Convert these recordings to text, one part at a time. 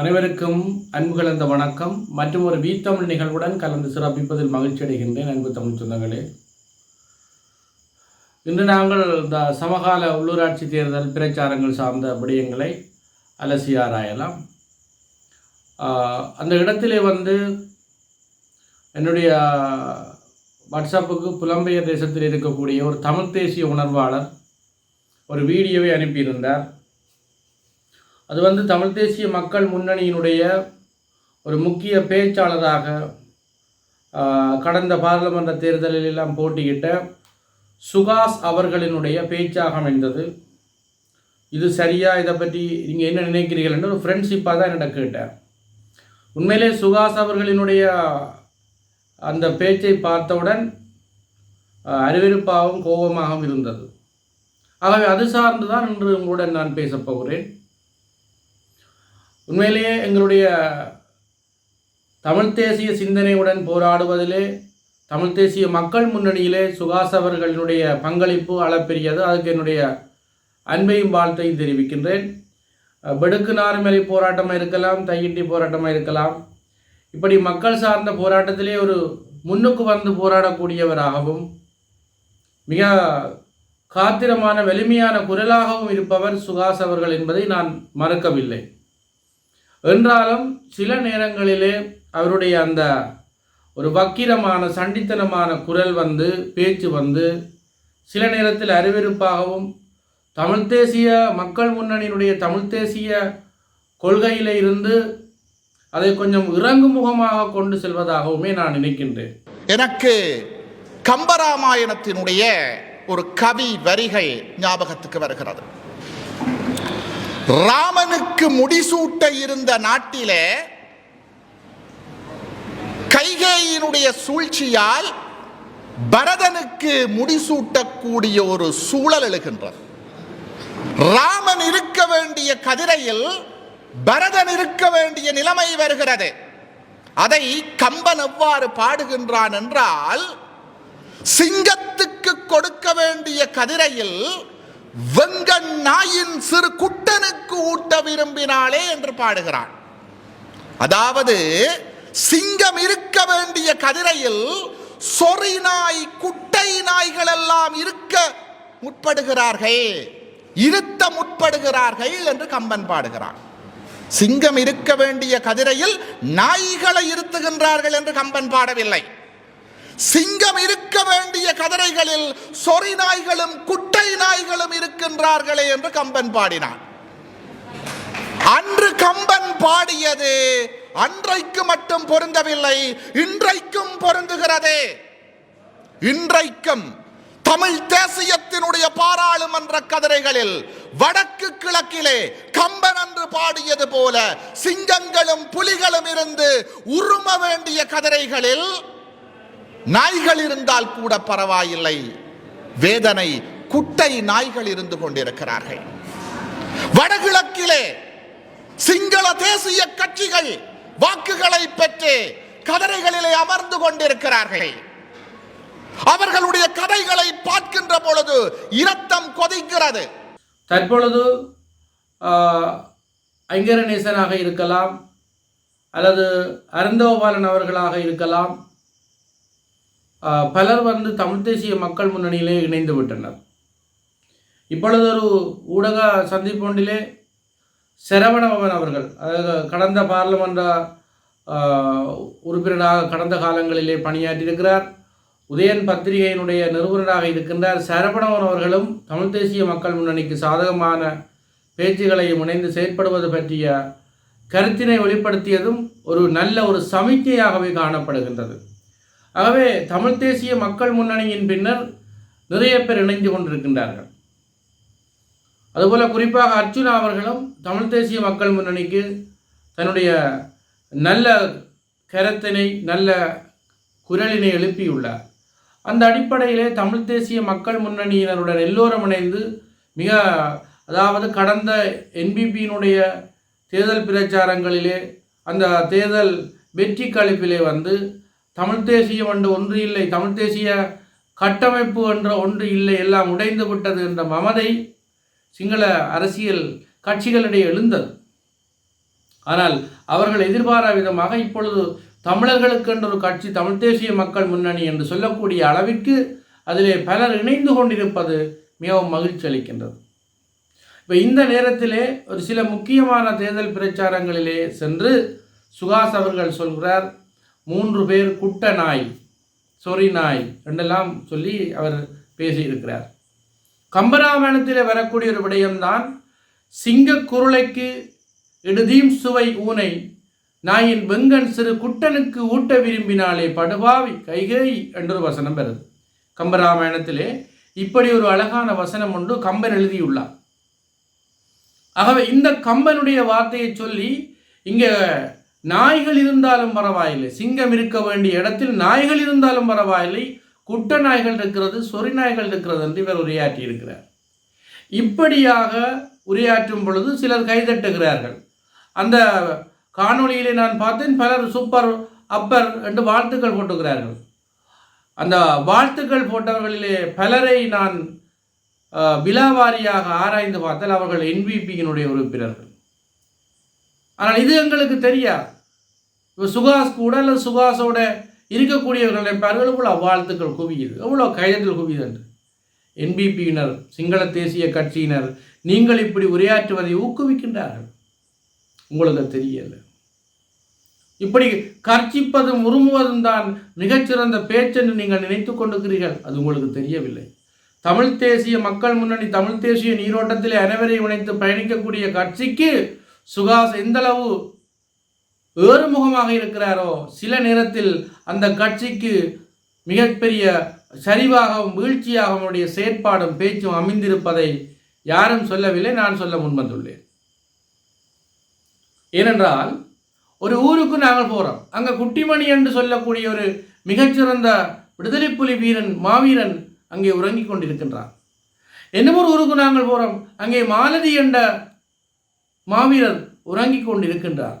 அனைவருக்கும் அன்பு கலந்த வணக்கம். மற்றும் ஒரு வீத்தமிழ் நிகழ்வுடன் கலந்து சிறப்பிப்பதில் மகிழ்ச்சி அடைகின்றேன் அன்பு தமிழ் சொந்தங்களே. இன்று நாங்கள் இந்த சமகால உள்ளூராட்சி தேர்தல் பிரச்சாரங்கள் சார்ந்த விடயங்களை அலசி ஆராயலாம். அந்த இடத்திலே வந்து என்னுடைய வாட்ஸ்அப்புக்கு புலம்பெயர் தேசத்தில் இருக்கக்கூடிய ஒரு தமிழ் தேசிய உணர்வாளர் ஒரு வீடியோவை அனுப்பியிருந்தார். அது வந்து தமிழ் தேசிய மக்கள் முன்னணியினுடைய ஒரு முக்கிய பேச்சாளராக கடந்த பாராளுமன்ற தேர்தலில் எல்லாம் போட்டியிட்ட சுகாஸ் அவர்களினுடைய பேச்சாக அமைந்தது. இது சரியா? இதை பற்றி நீங்கள் என்ன நினைக்கிறீர்கள் என்று ஒரு ஃப்ரெண்ட்ஷிப்பாக தான் என்னிடம் கேட்டேன். உண்மையிலே சுகாஸ் அவர்களினுடைய அந்த பேச்சை பார்த்தவுடன் ஆஹ், கோபமாகவும் இருந்தது. ஆகவே அது சார்ந்து தான் இன்று உங்களுடன் நான் பேசப்போகிறேன் உண்மையிலேயே எங்களுடைய தமிழ் தேசிய சிந்தனையுடன் போராடுவதிலே தமிழ் தேசிய மக்கள் முன்னணியிலே சுகாஸ் அவர்களினுடைய பங்களிப்பு அளப்பெரியது. அதுக்கு என்னுடைய அன்பையும் வாழ்த்தையும் தெரிவிக்கின்றேன். அஹ், பெடுக்கு நார்மலை போராட்டமாக இருக்கலாம் தையிட்டி போராட்டமாக இருக்கலாம். இப்படி மக்கள் சார்ந்த போராட்டத்திலே ஒரு முன்னுக்கு வந்து போராடக்கூடியவராகவும் மிக காத்திரமான வலிமையான குரலாகவும் இருப்பவர் சுகாஸ் அவர்கள் என்பதை நான் மறக்கவில்லை. என்றாலும் சில நேரங்களிலே அவருடைய அந்த ஒரு வக்கிரமான சண்டித்தனமான குரல் வந்து பேச்சு வந்து சில நேரத்தில் அறிவிருப்பாகவும் தமிழ் தேசிய மக்கள் முன்னணியினுடைய தமிழ் தேசிய கொள்கையில இருந்து அதை கொஞ்சம் இறங்கு முகமாக கொண்டு செல்வதாகவுமே நான் நினைக்கின்றேன். எனக்கு கம்பராமாயணத்தினுடைய ஒரு கவி வரிகள் ஞாபகத்துக்கு வருகிறது. ராமனுக்கு முடிசூட்ட இருந்த நாட்டிலே கைகேயினுடைய சூழ்ச்சியால் பரதனுக்கு முடிசூட்டக்கூடிய ஒரு சூழல் எழுகின்றது. ராமன் இருக்க வேண்டிய கதிரையில் பரதன் இருக்க வேண்டிய நிலைமை வருகிறது. அதை கம்பன் எவ்வாறு பாடுகின்றான் என்றால் சிங்கத்துக்கு கொடுக்க வேண்டிய கதிரையில் வெங்க நாயின் சிறு குட்டனுக்கு ஊட்ட விரும்பினாளே என்று பாடுகிறான். அதாவது சிங்கம் இருக்க வேண்டிய கதிரையில் சொறி நாய் குட்டை நாய்கள் எல்லாம் இருக்க முற்படுகிறார்கள். இருத்த முற்படுகிறார்கள் என்று கம்பன் பாடுகிறான். சிங்கம் இருக்க வேண்டிய கதிரையில் நாய்களை இருத்துகின்றார்கள் என்று கம்பன் பாடவில்லை. சிங்கம் இருக்க வேண்டிய கதிரைகளில் சொறி நாய்களும் குட்டை நாய்களும் இருக்கின்றார்களே என்று கம்பன் பாடினான். அன்று கம்பன் பாடியது அன்றைக்கு மட்டும் பொருந்தவில்லை இன்றைக்கும் பொருந்துகிறதே. இன்றைக்கும் தமிழ் தேசியத்தினுடைய பாராளுமன்ற கதிரைகளில் வடக்கு கிழக்கிலே கம்பன் என்று பாடியது போல சிங்கங்களும் புலிகளும் இருந்து உரும வேண்டிய கதிரைகளில் நாய்கள் இருந்தால் கூட பரவாயில்லை. வேதனை குட்டை நாய்கள் இருந்து கொண்டிருக்கிறார்கள். வடகிழக்கிலே சிங்கள தேசிய கட்சிகள் வாக்குகளை பெற்று கதரைகளிலே அமர்ந்து கொண்டிருக்கிறார்கள். அவர்களுடைய கதைகளை பார்க்கின்ற பொழுது இரத்தம் கொதிக்கிறது. தற்பொழுது ஐங்கரநேசனாக இருக்கலாம் அல்லது அருந்தோபாலன் அவர்களாக இருக்கலாம் பலர் வந்து தமிழ் தேசிய மக்கள் முன்னணியிலே இணைந்து விட்டனர். இப்பொழுது ஒரு ஊடக சந்திப்பு ஒன்றிலே சரவணபவன் அவர்கள் அதாவது கடந்த பாராளுமன்ற உறுப்பினராக கடந்த காலங்களிலே பணியாற்றியிருக்கிறார். உதயன் பத்திரிகையினுடைய நிறுவனராக இருக்கின்றார். சரவணவன் அவர்களும் தமிழ் தேசிய மக்கள் முன்னணிக்கு சாதகமான பேச்சுகளையும் இணைந்து செயற்படுவது பற்றிய கருத்தினை வெளிப்படுத்தியதும் ஒரு நல்ல ஒரு சமிக்கையாகவே காணப்படுகின்றது. ஆகவே தமிழ் தேசிய மக்கள் முன்னணியின் பின்னர் நிறைய பேர் இணைந்து கொண்டிருக்கின்றார்கள். அதுபோல் குறிப்பாக அர்ஜுனா அவர்களும் தமிழ் தேசிய மக்கள் முன்னணிக்கு தன்னுடைய நல்ல கரத்தினை நல்ல குரலினை எழுப்பியுள்ளார். அந்த அடிப்படையிலே தமிழ் தேசிய மக்கள் முன்னணியினருடன் எல்லோரும் இணைந்து மிக அதாவது கடந்த என்பிபியினுடைய தேர்தல் பிரச்சாரங்களிலே அந்த தேர்தல் வெற்றி கழிப்பிலே வந்து தமிழ் தேசியம் என்ற ஒன்று இல்லை தமிழ் தேசிய கட்டமைப்பு என்ற ஒன்று இல்லை எல்லாம் உடைந்து விட்டது என்ற மமதை சிங்கள அரசியல் கட்சிகளிடையே எழுந்தது. ஆனால் அவர்கள் எதிர்பாரா விதமாக இப்பொழுது தமிழர்களுக்கு என்ற ஒரு கட்சி தமிழ் தேசிய மக்கள் முன்னணி என்று சொல்லக்கூடிய அளவிற்கு அதிலே பலர் இணைந்து கொண்டிருப்பது மிகவும் மகிழ்ச்சி அளிக்கின்றது. இப்போ இந்த நேரத்திலே ஒரு சில முக்கியமான தேர்தல் பிரச்சாரங்களிலே சென்று சுகாஸ் அவர்கள் சொல்கிறார் மூன்று பேர் குட்ட நாய் சொறி நாய் என்றெல்லாம் சொல்லி அவர் பேசியிருக்கிறார். கம்பராமாயணத்தில் வரக்கூடிய ஒரு விடயம்தான் சிங்கக் குருளைக்கு இடுதீம் சுவை ஊனை நாயின் வெங்கன் சிறு குட்டனுக்கு ஊட்ட விரும்பினாலே படுபாவி கைகை என்றொரு வசனம் பெறுது கம்பராமாயணத்திலே இப்படி ஒரு அழகான வசனம் ஒன்று கம்பன் எழுதியுள்ளார். ஆகவே இந்த கம்பனுடைய வார்த்தையை சொல்லி இங்கே நாய்கள் இருந்தாலும் பரவாயில்லை. சிங்கம் இருக்க வேண்டிய இடத்தில் நாய்கள் இருந்தாலும் பரவாயில்லை. குட்ட நாய்கள் இருக்கிறது சொறி நாய்கள் இருக்கிறது என்று இவர் உரையாற்றி இருக்கிறார் இப்படியாக உரையாற்றும் பொழுது சிலர் கைதட்டுகிறார்கள். அந்த காணொளியிலே நான் பார்த்தேன் பலர் சூப்பர் அப்பர் என்று வாழ்த்துக்கள் போட்டுக்கிறார்கள் அந்த வாழ்த்துக்கள் போட்டவர்களிலே பலரை நான் விலாவாரியாக ஆராய்ந்து பார்த்தால் அவர்கள் என்பிபியினுடைய உறுப்பினர்கள். ஆனால் இது எங்களுக்கு தெரியாது. இப்போ சுகாஸ் கூட அல்லது சுகாஸோட இருக்கக்கூடியவர்கள் நினைப்பார்கள் இவ்வளோ வாழ்த்துக்கள் குவியுது எவ்வளோ கைதல் குவியுது என்று. என்பிபியினர் சிங்கள தேசிய கட்சியினர் நீங்கள் இப்படி உரையாற்றுவதை ஊக்குவிக்கின்றார்கள். உங்களுக்கு தெரியல. இப்படி கர்ச்சிப்பதும் உருமுவதும் தான் மிகச்சிறந்த பேச்சென்று நீங்கள் நினைத்து கொண்டிருக்கிறீர்கள். அது உங்களுக்கு தெரியவில்லை. தமிழ் தேசிய மக்கள் முன்னணி தமிழ் தேசிய நீரோட்டத்திலே அனைவரையும் இணைத்து பயணிக்கக்கூடிய கட்சிக்கு சுகாஸ் எந்தளவு ஏறுமுகமாக இருக்கிறாரோ சில நேரத்தில் அந்த கட்சிக்கு மிகப்பெரிய சரிவாகவும் வீழ்ச்சியாகவும் அவருடைய செயற்பாடும் பேச்சும் அமைந்திருப்பதை யாரும் சொல்லவில்லை நான் சொல்ல முன்வந்துள்ளேன். ஏனென்றால் ஒரு ஊருக்கு நாங்கள் போகிறோம் அங்கே குட்டிமணி என்று சொல்லக்கூடிய ஒரு மிகச்சிறந்த விடுதலை புலி வீரன் மாவீரன் அங்கே உறங்கிக் கொண்டிருக்கின்றான். என்னமோ ஒரு ஊருக்கு நாங்கள் போகிறோம் அங்கே மாலதி என்ற மாவீரர் உறங்கிக் கொண்டிருக்கின்றார்.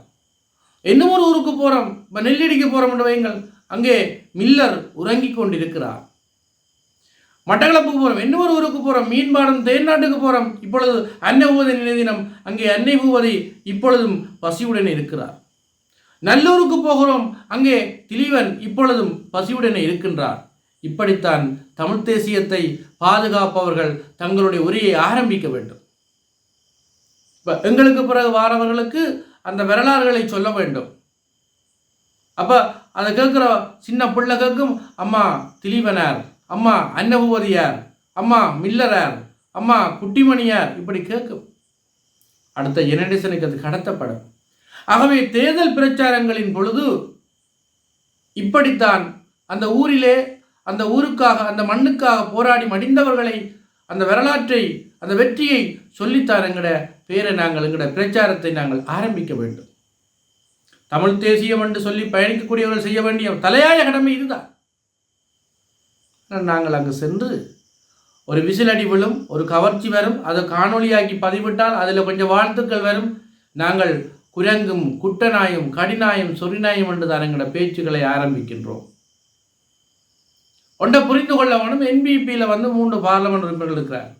இன்னும் ஒரு ஊருக்கு போகிறோம் இப்போ நெல்லடிக்க போகிறோம் என்று வையுங்கள். அங்கே மில்லர் உறங்கிக் கொண்டிருக்கிறார். மட்டக்களப்புக்கு போகிறோம் இன்னும் ஒரு ஊருக்கு போகிறோம் மீன்பாடம் தேன்நாட்டுக்கு போகிறோம் இப்பொழுது அன்னை பூவதி நிலைதினம் அங்கே அன்னை பூவதி இப்பொழுதும் பசியுடன் இருக்கிறார். நல்லூருக்கு போகிறோம். அங்கே திலீவன் இப்பொழுதும் பசியுடன் இருக்கின்றார். இப்படித்தான் தமிழ் தேசியத்தை பாதுகாப்பவர்கள் தங்களுடைய உரையை ஆரம்பிக்க வேண்டும். இப்போ எங்களுக்கு பிறகு வாரவர்களுக்கு அந்த வரலாறுகளை சொல்ல வேண்டும். அப்போ அதை கேட்குற சின்ன பிள்ளை கேட்கும் அம்மா திலீபனார் அம்மா அன்னபூவதியார் அம்மா மில்லரார் அம்மா குட்டிமணியார் இப்படி கேட்கும் அடுத்த ஜெனரேஷனுக்கு அது கடத்தப்படும். ஆகவே தேர்தல் பிரச்சாரங்களின் பொழுது இப்படித்தான் அந்த ஊரிலே அந்த ஊருக்காக அந்த மண்ணுக்காக போராடி மடிந்தவர்களை அந்த வரலாற்றை அந்த வெற்றியை சொல்லித்தான் எங்கட பேரை நாங்கள் எங்கட பிரச்சாரத்தை நாங்கள் ஆரம்பிக்க வேண்டும். தமிழ் தேசியம் என்று சொல்லி பயணிக்கக்கூடியவர்கள் செய்ய வேண்டிய தலையாய கடமை இதுதான். நாங்கள் அங்கு சென்று ஒரு விசிலடி விழும் ஒரு கவர்ச்சி வரும் அதை காணொளியாக்கி பதிவிட்டால் அதில் கொஞ்சம் வாழ்த்துக்கள் வரும். நாங்கள் குரங்கும் குட்டநாயும் கடிநாயும் சொரிநாயும் என்று தான் எங்களோட பேச்சுக்களை ஆரம்பிக்கின்றோம். ஒன்றை புரிந்து கொள்ள வேணும் என்பிபியில் வந்து மூன்று பார்லமெண்ட் உறுப்பினர்கள் இருக்கிறார்.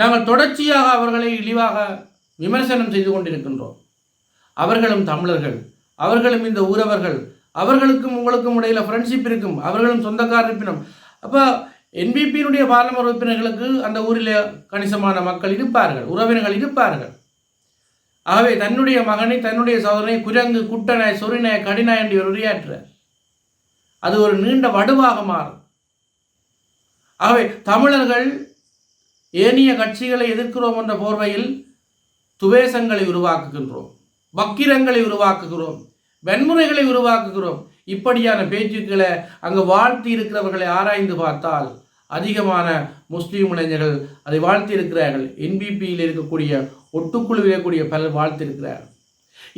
நாங்கள் தொடர்ச்சியாக அவர்களை இழிவாக விமர்சனம் செய்து கொண்டிருக்கின்றோம். அவர்களும் தமிழர்கள் அவர்களும் இந்த ஊரவர்கள் அவர்களுக்கும் உங்களுக்கும் இடையில ஃப்ரெண்ட்ஷிப் இருக்கும் அவர்களும் சொந்தக்கார இருப்பினும். அப்போ என்பிபியினுடைய பார்லமெண்ட் உறுப்பினர்களுக்கு அந்த ஊரில் கணிசமான மக்கள் இருப்பார்கள் உறவினர்கள் இருப்பார்கள். ஆகவே தன்னுடைய மகனை தன்னுடைய சோதனை குரங்கு குட்டனாய் சொரிநாய் கடினாய் என்று இவர் உரையாற்றுறார். அது ஒரு நீண்ட வடுவாக மாறும். ஆகவே தமிழர்கள் ஏனைய கட்சிகளை எதிர்க்கிறோம் என்ற போர்வையில் துவேசங்களை உருவாக்குகின்றோம் வக்கிரங்களை உருவாக்குகிறோம் வன்முறைகளை உருவாக்குகிறோம். இப்படியான பேச்சுக்களை அங்கு வாழ்த்தி இருக்கிறவர்களை ஆராய்ந்து பார்த்தால் அதிகமான முஸ்லீம் இளைஞர்கள் அதை வாழ்த்தி இருக்கிறார்கள் என்பிபியில் இருக்கக்கூடிய ஒட்டுக்குழுவில் இருக்கக்கூடிய பலர் வாழ்த்திருக்கிறார்கள்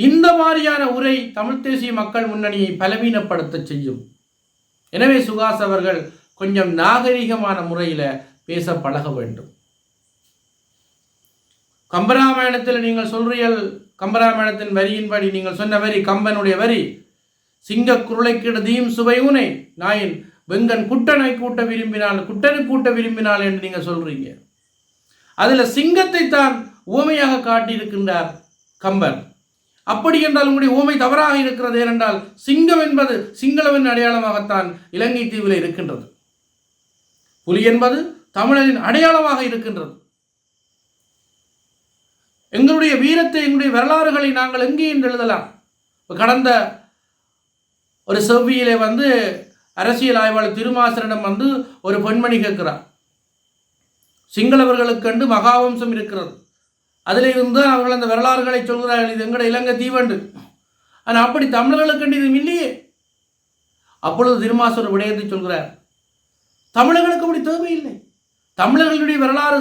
இந்த மாதிரியான உரை தமிழ் தேசிய மக்கள் முன்னணியை பலவீனப்படுத்த செய்யும். எனவே சுகாஸ் அவர்கள் கொஞ்சம் நாகரிகமான முறையில் பேச பழக வேண்டும். கம்பராமாயணத்தில் நீங்கள் சொல்றீர்கள் கம்பராமாயணத்தின் வரியின்படி நீங்கள் சொன்ன வரி கம்பனுடைய வரி. சிங்க குருளைக்கிட தீம் சுவை உனை நாயின் வெங்கன் குட்டனை கூட்ட விரும்பினால் குட்டனை கூட்ட விரும்பினால் என்று நீங்கள் சொல்றீங்க. அதில் சிங்கத்தை தான் உவமையாக காட்டியிருக்கின்றார் கம்பன். அப்படி என்றால் உங்களுடைய ஊமை தவறாக இருக்கிறது ஏனென்றால் சிங்கம் என்பது சிங்களவின் அடையாளமாகத்தான் இலங்கை தீவில் இருக்கின்றது. புலி என்பது தமிழரின் அடையாளமாக இருக்கின்றது. எங்களுடைய வீரத்தை எங்களுடைய வரலாறுகளை நாங்கள் எங்கே என்று எழுதலாம்? கடந்த ஒரு செவ்வியிலே வந்து அரசியல் ஆய்வாளர் திருமாசரிடம் வந்து ஒரு பெண்மணி கேட்கிறார். சிங்களவர்களுக்கென்று மகாவம்சம் இருக்கிறது. அதில் இருந்து அவர்கள் அந்த வரலாறுகளை சொல்கிறார்கள் இது எங்கட இலங்கை தீவண்டு. ஆனால் அப்படி தமிழர்களுக்கென்று இது இல்லையே. அப்பொழுது திருமாசர் விடயத்தை சொல்கிறார். தமிழர்களுக்கு அப்படி தேவையில்லை. தமிழர்களுடைய வரலாறு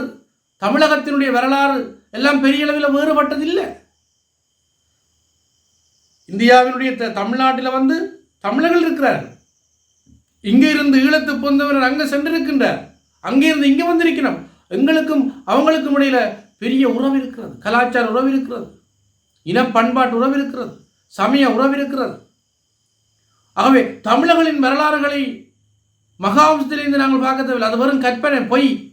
தமிழகத்தினுடைய வரலாறு எல்லாம் பெரிய அளவில் வேறுபட்டதில்லை. இந்தியாவினுடைய த- தமிழ்நாட்டில் வந்து தமிழர்கள் இருக்கிறார்கள். இங்கே இருந்து ஈழத்து பொந்தவர் அங்கே சென்றிருக்கின்றார். அங்கே இருந்து இங்கே வந்திருக்கிறோம். எங்களுக்கும் அவங்களுக்கும் இடையில பெரிய உறவு இருக்கிறது. கலாச்சார உறவு இருக்கிறது. இன பண்பாட்டு உறவு இருக்கிறது. சமய உறவு இருக்கிறது. ஆகவே தமிழர்களின் வரலாறுகளை மகாவம்சத்திலிருந்து நாங்கள் பார்க்க தேவையில்லை அது வெறும் கற்பனை பொய்.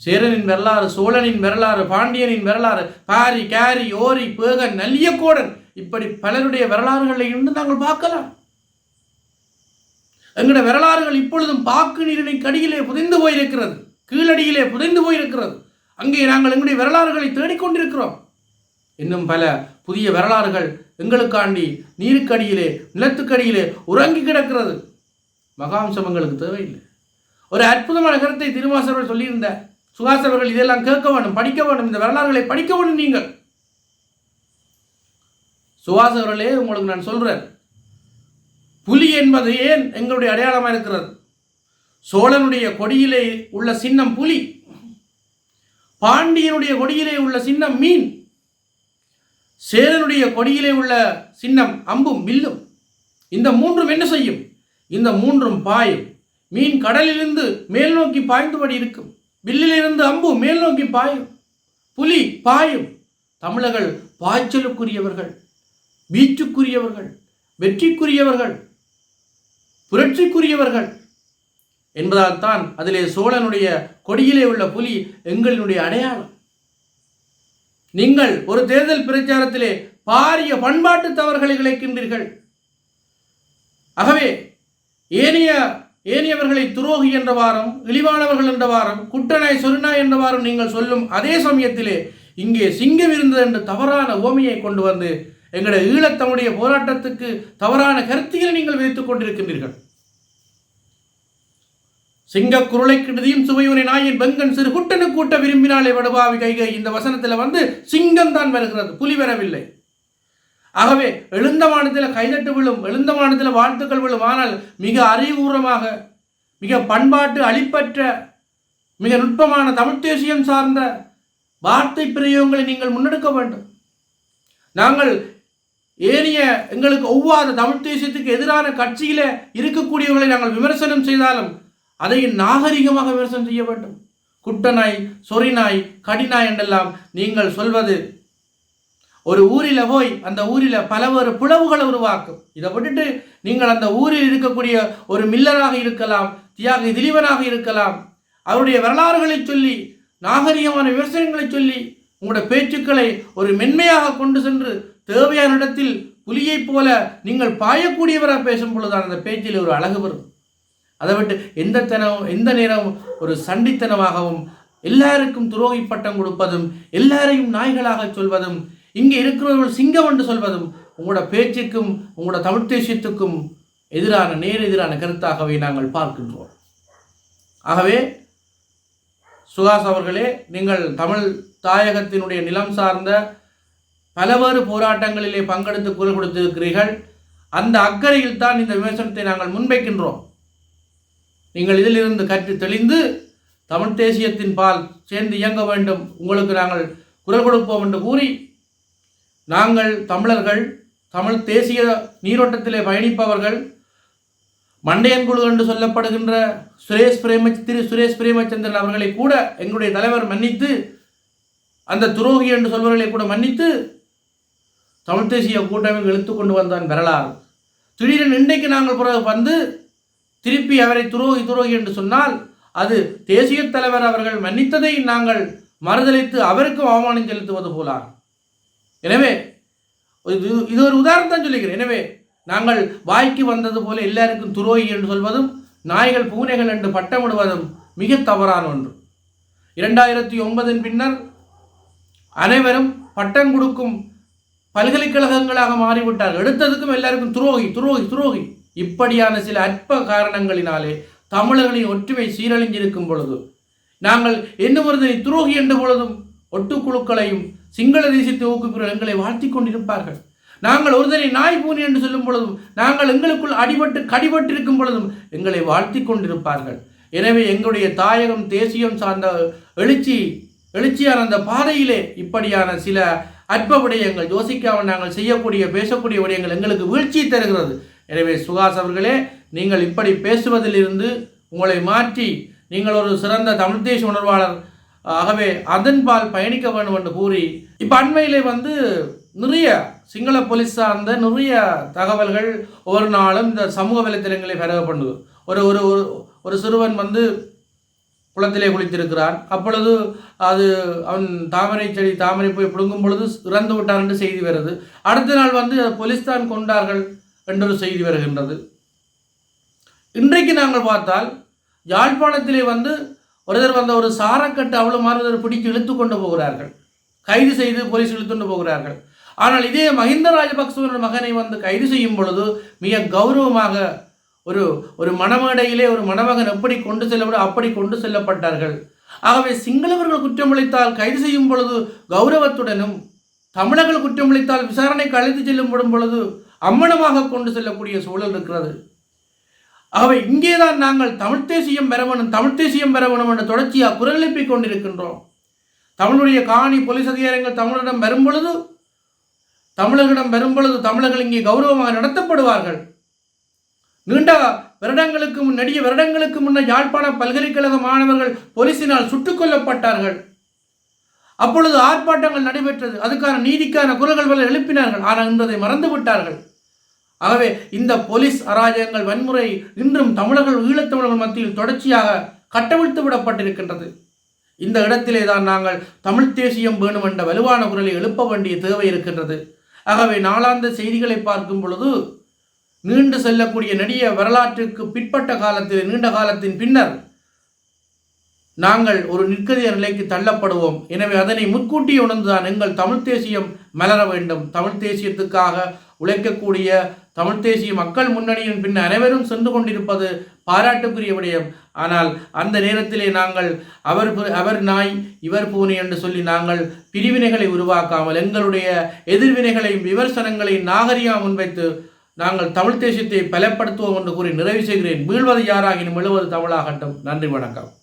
சேரனின் வரலாறு சோழனின் வரலாறு பாண்டியனின் வரலாறு பாரி கேரி ஓரி பேகன் நல்லியக்கோடன் இப்படி பலருடைய வரலாறுகளை இருந்து நாங்கள் பார்க்கலாம். எங்களுடைய வரலாறுகள் இப்பொழுதும் பாக்கு நீரின் கடியிலே புதைந்து போயிருக்கிறது கீழடியிலே புதைந்து போயிருக்கிறது. அங்கே நாங்கள் எங்களுடைய வரலாறுகளை தேடிக்கொண்டிருக்கிறோம் இன்னும் பல புதிய வரலாறுகள் எங்களுக்காண்டி நீருக்கடியிலே நிலத்துக்கடியிலே உறங்கி கிடக்கிறது. மகாம்சம் எங்களுக்கு தேவையில்லை. ஒரு அற்புதமான கருத்தை திருமாசர்கள் சொல்லியிருந்தார். சுகாஸ் அவர்கள் இதெல்லாம் கேட்க வேண்டும் படிக்க வேண்டும். இந்த வரலாறுகளை படிக்க வேண்டும் நீங்கள். சுகாஸ் அவர்களே உங்களுக்கு நான் சொல்றேன். புலி என்பது ஏன் எங்களுடைய அடையாளமாக இருக்கிறது? சோழனுடைய கொடியிலே உள்ள சின்னம் புலி. பாண்டியனுடைய கொடியிலே உள்ள சின்னம் மீன். சேரனுடைய கொடியிலே உள்ள சின்னம் அம்பும் வில்லும். இந்த மூன்றும் என்ன செய்யும்? இந்த மூன்றும் பாயும். மீன் கடலிலிருந்து மேல் நோக்கி பாய்ந்தபடி இருக்கும். வில்லிலிருந்து அம்பு மேல் நோக்கி பாயும். புலி பாயும். தமிழர்கள் பாய்ச்சலுக்குரியவர்கள் வீச்சுக்குரியவர்கள் வெற்றிக்குரியவர்கள் புரட்சிக்குரியவர்கள் என்பதால் தான் அதிலே சோழனுடைய கொடியிலே உள்ள புலி எங்களினுடைய அடையாளம். நீங்கள் ஒரு தேர்தல் பிரச்சாரத்திலே பாரிய பண்பாட்டு தவறுகளை இழைக்கின்றீர்கள். ஆகவே ஏனைய ஏனியவர்களை துரோகி என்றவாறும் இழிவானவர்கள் என்ற வாரம் குட்டனாய் சொருநாய் வாரம் நீங்கள் சொல்லும் அதே சமயத்திலே இங்கே சிங்கம் இருந்தது என்ற தவறான ஓமையை கொண்டு வந்து எங்களுடைய ஈழத்தமிழுடைய போராட்டத்துக்கு தவறான கருத்துக்களை நீங்கள் விதித்துக் கொண்டிருக்கின்றீர்கள். சிங்க குருளை கிடுதியும் சுவையுனை நாயின் பெங்கன் சிறு குட்டனு கூட்ட விரும்பினாலே வடுபாவி கைகை இந்த வசனத்தில் வந்து சிங்கம் தான் வருகிறது. புலி வரவில்லை. ஆகவே எழுந்த மாநிலத்தில் கைதட்டு விழும் எழுந்த மாநிலத்தில் வாழ்த்துக்கள் விழும். ஆனால் மிக அறிவுபூர்வமாக மிக பண்பாட்டு அழிப்பற்ற மிக நுட்பமான தமிழ் தேசியம் சார்ந்த வார்த்தை பிரயோகங்களை நீங்கள் முன்னெடுக்க வேண்டும். நாங்கள் ஏனைய எங்களுக்கு ஒவ்வாத தமிழ் தேசியத்துக்கு எதிரான கட்சியில் இருக்கக்கூடியவர்களை நாங்கள் விமர்சனம் செய்தாலும் அதை நாகரிகமாக விமர்சனம் செய்ய வேண்டும். குட்டநாய் சொறிநாய் கடிநாய் என்றெல்லாம் நீங்கள் சொல்வது ஒரு ஊரில் போய் அந்த ஊரில் பலவேறு புலவுகளை உருவாக்கும். இதை விட்டுட்டு நீங்கள் அந்த ஊரில் இருக்கக்கூடிய ஒரு மில்லராக இருக்கலாம் தியாக திலீபனாக இருக்கலாம் அவருடைய வரலாறுகளை சொல்லி நாகரிகமான விமர்சனங்களை சொல்லி உங்களுடைய பேச்சுக்களை ஒரு மென்மையாக கொண்டு சென்று தேவையான இடத்தில் புலியைப் போல நீங்கள் பாயக்கூடியவராக பேசும் பொழுதுதான் அந்த பேச்சில் ஒரு அழகு வரும். அதை விட்டு எந்த தனம் எந்த நேரம் ஒரு சண்டித்தனமாகவும் எல்லாருக்கும் துரோகி பட்டம் கொடுப்பதும் எல்லாரையும் நாய்களாக சொல்வதும் இங்கே இருக்கிறவர்கள் சிங்கம் என்று சொல்வதும் உங்களோட பேச்சுக்கும் உங்களோட தமிழ் தேசியத்துக்கும் எதிரான நேர் எதிரான கருத்தாகவே நாங்கள் பார்க்கின்றோம். ஆகவே சுகாஸ் அவர்களே நீங்கள் தமிழ் தாயகத்தினுடைய நிலம் சார்ந்த பலவேறு போராட்டங்களிலே பங்கெடுத்து குரல் கொடுத்திருக்கிறீர்கள். அந்த அக்கறையில் தான் இந்த விமர்சனத்தை நாங்கள் முன்வைக்கின்றோம். நீங்கள் இதிலிருந்து கற்று தெளிந்து தமிழ் தேசியத்தின் பால் சேர்ந்து இயங்க வேண்டும் உங்களுக்கு நாங்கள் குரல் கொடுப்போம் என்று கூறி நாங்கள் தமிழர்கள் தமிழ் தேசிய நீரோட்டத்திலே பயணிப்பவர்கள் மண்டையன் குழு என்று சொல்லப்படுகின்ற சுரேஷ் பிரேம திரு சுரேஷ் பிரேமச்சந்திரன் அவர்களை கூட எங்களுடைய தலைவர் மன்னித்து அந்த துரோகி என்று சொல்பவர்களை கூட மன்னித்து தமிழ் தேசிய கூட்டமைப்பு இழுத்து கொண்டு வந்தான் வரலாறு. திடீரென இன்றைக்கு நாங்கள் பிறகு வந்து திருப்பி அவரை துரோகி துரோகி என்று சொன்னால் அது தேசிய தலைவர் அவர்கள் மன்னித்ததை நாங்கள் மறுதளித்து அவருக்கும் அவமானம் செலுத்துவது போலாகும். எனவே இது இது ஒரு உதாரணம் தான் சொல்லிக்கிறேன். எனவே நாங்கள் வாய்க்கு வந்தது போல எல்லாருக்கும் துரோகி என்று சொல்வதும் நாய்கள் பூனைகள் என்று பட்டமிடுவதும் மிக தவறான ஒன்று. இரண்டாயிரத்தி ஒன்பதின் பின்னர் அனைவரும் பட்டம் கொடுக்கும் பல்கலைக்கழகங்களாக மாறிவிட்டார் எடுத்ததுக்கும் எல்லாருக்கும் துரோகி துரோகி துரோகி. இப்படியான சில அற்ப காரணங்களினாலே தமிழர்களின் ஒற்றுமை சீரழிஞ்சிருக்கும் பொழுது நாங்கள் என்ன ஒருதனை துரோகி என்ற பொழுதும் ஒட்டுக்குழுக்களையும் சிங்கள தேசியத்தை ஊக்குவிக்கிற எங்களை வாழ்த்திக் கொண்டிருப்பார்கள். நாங்கள் ஒருதரை நாய் பூனி என்று சொல்லும் பொழுதும் நாங்கள் எங்களுக்குள் அடிபட்டு கடிபட்டிருக்கும் பொழுதும் எங்களை வாழ்த்தி கொண்டிருப்பார்கள். எனவே எங்களுடைய தாயகம் தேசியம் சார்ந்த எழுச்சி எழுச்சியான அந்த பாதையிலே இப்படியான சில அற்ப விடயங்கள் யோசிக்காமல் நாங்கள் செய்யக்கூடிய பேசக்கூடிய விடயங்கள் எங்களுக்கு வீழ்ச்சியை தருகிறது. எனவே சுகாஸ் அவர்களே நீங்கள் இப்படி பேசுவதிலிருந்து உங்களை மாற்றி நீங்கள் ஒரு சிறந்த தமிழ் தேச உணர்வாளர் ஆகவே அதன்பால் பயணிக்க வேண்டும் என்று கூறி இப்போ அண்மையிலே வந்து நிறைய சிங்கள போலீஸ் சார்ந்த நிறைய தகவல்கள் ஒவ்வொரு நாளும் இந்த சமூக வலைத்தளங்களில் பெறப்படுது ஒரு ஒரு ஒரு- ஒரு சிறுவன் வந்து குளத்திலே குளித்திருக்கிறான். அப்பொழுது அது அவன் தாமரை செடி தாமரை போய் பிடுங்கும் பொழுது இறந்து விட்டார் என்று செய்தி வருது. அடுத்த நாள் வந்து அதை போலீஸ் தான் கொண்டார்கள் என்றொரு செய்தி வருகின்றது. இன்றைக்கு நாங்கள் பார்த்தால் யாழ்ப்பாணத்திலே வந்து ஒருத்தர் வந்த ஒரு சாரக்கட்டு அவ்வளோ மாறுதல் பிடித்து இழுத்து கொண்டு போகிறார்கள். கைது செய்து போலீஸ் இழுத்து கொண்டு போகிறார்கள். ஆனால் இதே மஹிந்த ராஜபக்சவன் மகனை வந்து கைது செய்யும் பொழுது மிக கௌரவமாக ஒரு ஒரு மணமேடையிலே ஒரு மணமகன் எப்படி கொண்டு செல்லப்படும் அப்படி கொண்டு செல்லப்பட்டார்கள். ஆகவே சிங்களவர்கள் குற்றமளித்தால் கைது செய்யும் பொழுது கௌரவத்துடனும் தமிழர்கள் குற்றமளித்தால் விசாரணைக்கு அழைத்து செல்லும் பொழுது அம்மனமாக கொண்டு செல்லக்கூடிய சூழல் இருக்கிறது. ஆகவே இங்கேதான் நாங்கள் தமிழ் தேசியம் பெற வேணும் தமிழ் தேசியம் பெற வேணும் என்ற தொடர்ச்சியாக குரல் எழுப்பிக் கொண்டிருக்கின்றோம். தமிழுடைய காணி போலீஸ் அதிகாரிகள் தமிழரிடம் வரும் பொழுது தமிழர்களிடம் வரும் பொழுது தமிழர்கள் இங்கே கௌரவமாக நடத்தப்படுவார்கள். நீண்ட வருடங்களுக்கு முன் வருடங்களுக்கு முன்னர் யாழ்ப்பாண பல்கலைக்கழக மாணவர்கள் போலீசினால் சுட்டுக் கொல்லப்பட்டார்கள். அப்பொழுது ஆர்ப்பாட்டங்கள் நடைபெற்றது. அதுக்கான நீதிக்கான குரல்கள் எழுப்பினார்கள். ஆனால் இன்று மறந்து விட்டார்கள் ஆகவே இந்த போலீஸ் அராஜகங்கள் வன்முறை இன்றும் தமிழர்கள் ஈழத்தமிழர்கள் மத்தியில் தொடர்ச்சியாக கட்டவிழ்த்து விடப்பட்டிருக்கின்றது இந்த இடத்திலே தான் நாங்கள் தமிழ் தேசியம் வேணும் என்ற வலுவான குரலை எழுப்ப வேண்டிய தேவை இருக்கின்றது. ஆகவே நாளாந்த செய்திகளை பார்க்கும் பொழுது நீண்டு செல்லக்கூடிய நெடிய வரலாற்றுக்கு பிற்பட்ட காலத்தில் நீண்ட காலத்தின் பின்னர் நாங்கள் ஒரு நிற்கதிய நிலைக்கு தள்ளப்படுவோம். எனவே அதனை முன்கூட்டி உணர்ந்துதான் எங்கள் தமிழ் தேசியம் மலர வேண்டும். தமிழ் தேசியத்துக்காக உழைக்கக்கூடிய தமிழ் தேசிய மக்கள் முன்னணியின் பின் அனைவரும் சென்று கொண்டிருப்பது பாராட்டுக்குரிய விடயம். ஆனால் அந்த நேரத்திலே நாங்கள் அவர் பு- அவர் நாய் இவர் பூனை என்று சொல்லி நாங்கள் பிரிவினைகளை உருவாக்காமல் எங்களுடைய எதிர்வினைகளையும் விமர்சனங்களையும் நாகரிகம் முன்வைத்து நாங்கள் தமிழ் தேசியத்தை பலப்படுத்துவோம் என்று கூறி நிறைவு செய்கிறேன். மீழ்வது யாராகினும் எழுவது தமிழாகட்டும். நன்றி வணக்கம்.